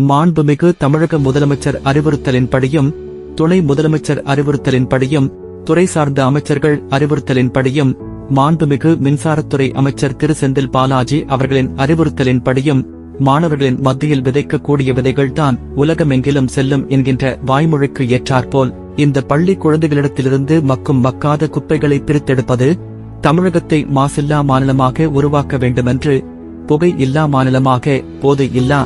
மாண்புமிகு தமிழக முதலமைச்சர் அறிவுறுத்தலின்படியும் துணை முதலமைச்சர் அறிவுறுத்தலின்படியும் துறை சார்ந்த அமைச்சர்கள் அறிவுறுத்தலின்படியும் மாண்புமிகு மின்சாரத்துறை அமைச்சர் திரு செந்தில் பாலாஜி அவர்களின் அறிவுறுத்தலின்படியும் மாணவர்களின் மத்தியில் விதைக்கக்கூடிய விதைகள்தான் உலகமெங்கிலும் செல்லும் என்கின்ற வாய்மொழிக்கு ஏற்றாற்போல் இந்த பள்ளி குழந்தைகளிடத்திலிருந்து மக்கும் மக்காத குப்பைகளை பிரித்தெடுப்பது தமிழகத்தை மாசில்லா மாநிலமாக உருவாக்க வேண்டுமென்று புகை இல்லா மாநிலமாக போதை இல்லா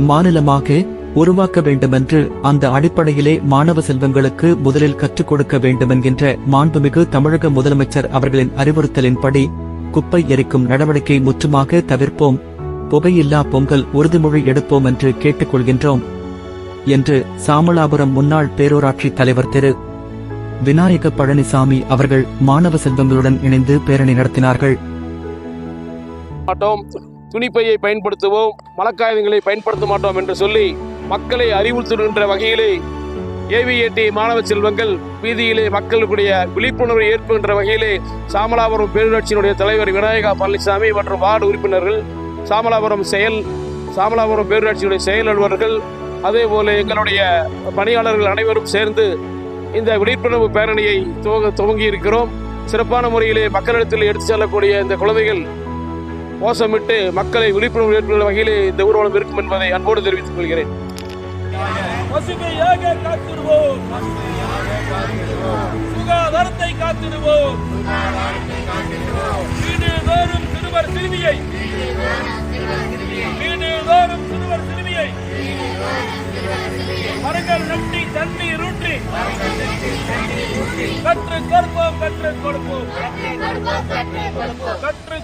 மாநிலமாக உருவாக்க வேண்டுமென்று அந்த அடிப்படையிலே மாணவ செல்வங்களுக்கு முதலில் கற்றுக் கொடுக்க வேண்டுமென்கின்ற மாண்புமிகு தமிழக முதலமைச்சர் அவர்களின் அறிவுறுத்தலின்படி குப்பை எரிக்கும் நடவடிக்கை முற்றுமாக தவிர்ப்போம். புகையில்லா பொங்கல் உறுதிமொழி எடுப்போம் என்று கேட்டுக்கொள்கின்றோம். என்று சாமலாபுரம் முன்னாள் பேரூராட்சி தலைவர் திரு. விநாயக பழனிசாமி அவர்கள் மாணவ செல்வங்களுடன் இணைந்து பேரணி நடத்தினார்கள். துணிப்பையை பயன்படுத்துவோம் மலக்காயுதங்களை பயன்படுத்த மாட்டோம் என்று சொல்லி மக்களை அறிவுறுத்துகின்ற வகையிலே ஏவிஏடி மாணவ செல்வங்கள் வீதியிலே மக்களுடைய விழிப்புணர்வை ஏற்படுகின்ற வகையிலே சாமலாபுரம் பேரூராட்சியினுடைய தலைவர் விநாயகா பழனிசாமி மற்றும் வார்டு உறுப்பினர்கள் சாமலாபுரம் செயல் சாமலாபுரம் பேரூராட்சியுடைய செயல் அலுவலர்கள் அதே போல எங்களுடைய பணியாளர்கள் அனைவரும் சேர்ந்து இந்த விழிப்புணர்வு பேரணியை துவங்க துவங்கி இருக்கிறோம் சிறப்பான முறையிலே மக்களிடத்தில் எடுத்து செல்லக்கூடிய இந்த குழந்தைகள் கோஷமிட்டு மக்களை விழிப்புணர்வு ஏற்படுகிற வகையிலே இந்த ஊர்வலம் இருக்கும் என்பதை அன்போடு தெரிவித்துக் கொள்கிறேன். சுகாதாரத்தை காத்திடுவோம். வீடு தோறும் சிறுவர் சிறுமியை. வீடு சிறுவர் சிறுமியை. மரங்கள் நட்டி தண்ணீர் கற்றுக் கொடுப்போம் கற்றுக் கொடுப்போம். கற்றுக்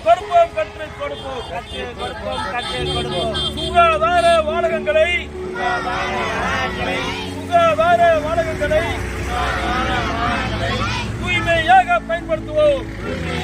கொடுப்போம் கற்றுக் கொடுப்போம். கற்றுக் கொடுப்போம் கற்றுக் கொடுப்போம். சுகாதார வாடகங்களை சுகாதார வாடகங்களை தூய்மையாக பயன்படுத்துவோம்.